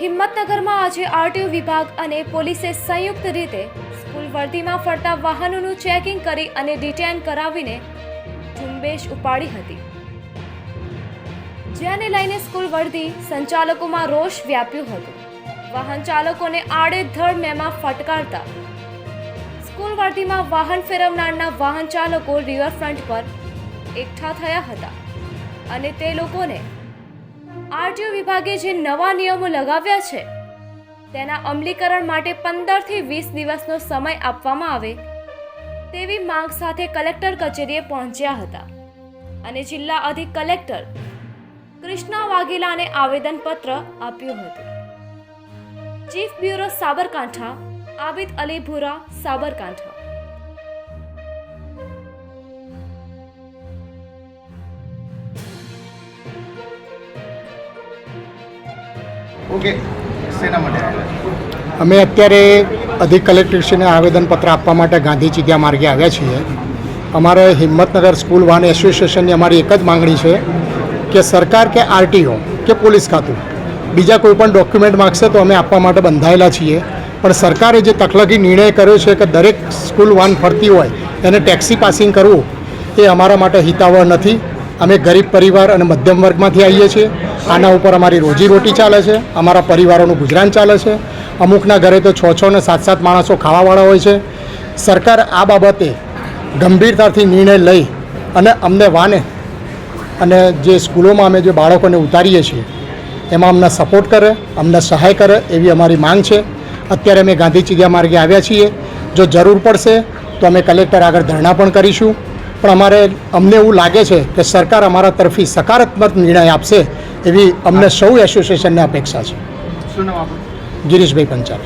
હિંમતનગરમાં આજે આરટીઓ વિભાગ અને પોલીસે સંયુક્ત રીતે સ્કૂલ વર્દીમાં ફરતા વાહનોનું ચેકિંગ કરી અને ડિટેન કરાવીને ઝુંબેશ ઉપાડી હતી. જેને લઈને સ્કૂલ વર્દી સંચાલકોમાં રોષ વ્યાપ્યો હતો. વાહન ચાલકોને આડેધડ મેમાં ફટકારતા સ્કૂલ વર્દીમાં વાહન ફેરવનારના વાહન ચાલકો રિવરફ્રન્ટ પર એકઠા થયા હતા અને તે લોકોને આરટીઓ વિભાગે જે નવા નિયમો લગાવ્યા છે, તેના અમલીકરણ માટે પંદરથી વીસ દિવસનો સમય આપવામાં આવે તેવી માંગ સાથે કલેક્ટર કચેરીએ પહોંચ્યા હતા અને જિલ્લા અધિક કલેક્ટર કૃષ્ણા વાઘેલાને આવેદનપત્ર આપ્યું હતું. Chief bureau Sabarkantha, Abid Ali Bhura, Sabarkantha. Okay. શેના અમે અત્યારે અધિક કલેક્ટરશ્રીને આવેદનપત્ર આપવા માટે ગાંધી ચીડિયા માર્ગે આવ્યા છીએ. અમારે હિંમતનગર સ્કૂલ વાન એસોસિએશનની અમારી એક જ માંગણી છે કે સરકાર કે આરટીઓ કે પોલીસ ખાતું, બીજા કોઈ પણ ડોક્યુમેન્ટ માગશે તો અમે આપવા માટે બંધાયેલા છીએ. પણ સરકારે જે તકલકી નિર્ણય કર્યો છે કે દરેક સ્કૂલ વાન ફરતી હોય એને ટેક્સી પાસિંગ કરવું, એ અમારા માટે હિતાવહ નથી. અમે ગરીબ પરિવાર અને મધ્યમ વર્ગમાંથી આવીએ છીએ. આના ઉપર અમારી રોજીરોટી ચાલે છે, અમારા પરિવારોનું ગુજરાન ચાલે છે. અમુકના ઘરે તો છ છ ને સાત સાત માણસો ખાવાવાળા હોય છે. સરકાર આ બાબતે ગંભીરતાથી નિર્ણય લઈ અને અમને વાને અને જે સ્કૂલોમાં અમે જે બાળકોને ઉતારીએ છીએ, એમાં અમને સપોર્ટ કરે, અમને સહાય કરે એવી અમારી માંગ છે. અત્યારે અમે ગાંધી ચીડિયા માર્ગે આવ્યા છીએ. જો જરૂર પડશે તો અમે કલેક્ટર આગળ ધરણા પણ કરીશું. પણ અમારે અમને એવું લાગે છે કે સરકાર અમારા તરફી સકારાત્મક નિર્ણય આપશે એવી અમને સૌ એસોસિએશનને અપેક્ષા છે. ગિરીશભાઈ પંચાલ.